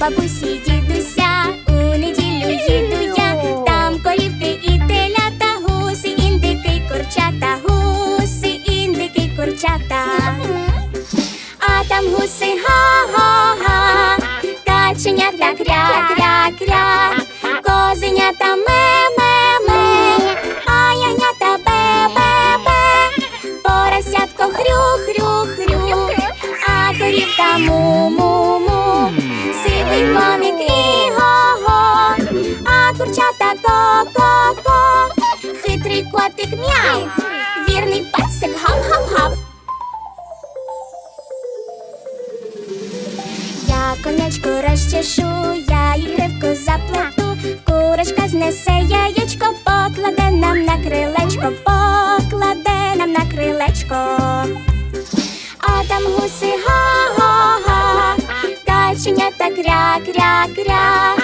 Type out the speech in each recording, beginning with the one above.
бабусі дідуся, у неділю їду я, там корівки і телята, гуси, індики, курчата, гуси, індики, курчата. А там гуси га-га-га, каченята кря-кря-кря, козенята ме-ме-ме, поросятко хрю-хрю-хрю, а корівка му-му-му, коник і го-го, а курчата ко-ко-ко, хитрий котик мяу, вірний песик гав-гав-гав. Я конячку розчешу, я їй гривку заплету, курочка знесе яєчко, покладе нам на крилечко, кря-кря-кря,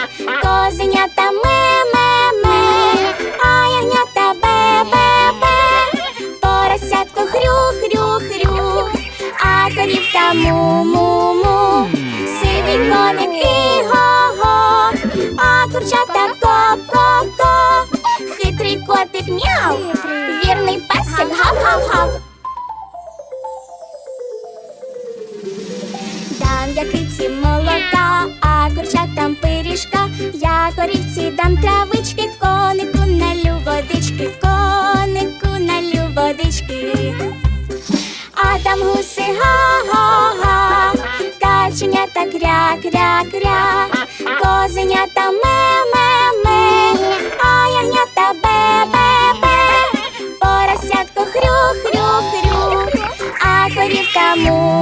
козенята ме-ме-ме, а ягнята бе-бе-бе, поросятко хрю-хрю-хрю, а корівка му-му-му, сивий коник і го-го, а курчата ко-ко-ко, хитрий котик мяу, вірний песик гав-гав-гав. Дам я киці молока, курчатам пиріжка, я корівці дам травички, конику налю водички, конику налю водички. А там гуси га-га-га, каченята кря-кря-кря, козенята ме-ме-ме, а ягнята бе-бе-бе, поросятко хрю-хрю-хрю, а корівка му-му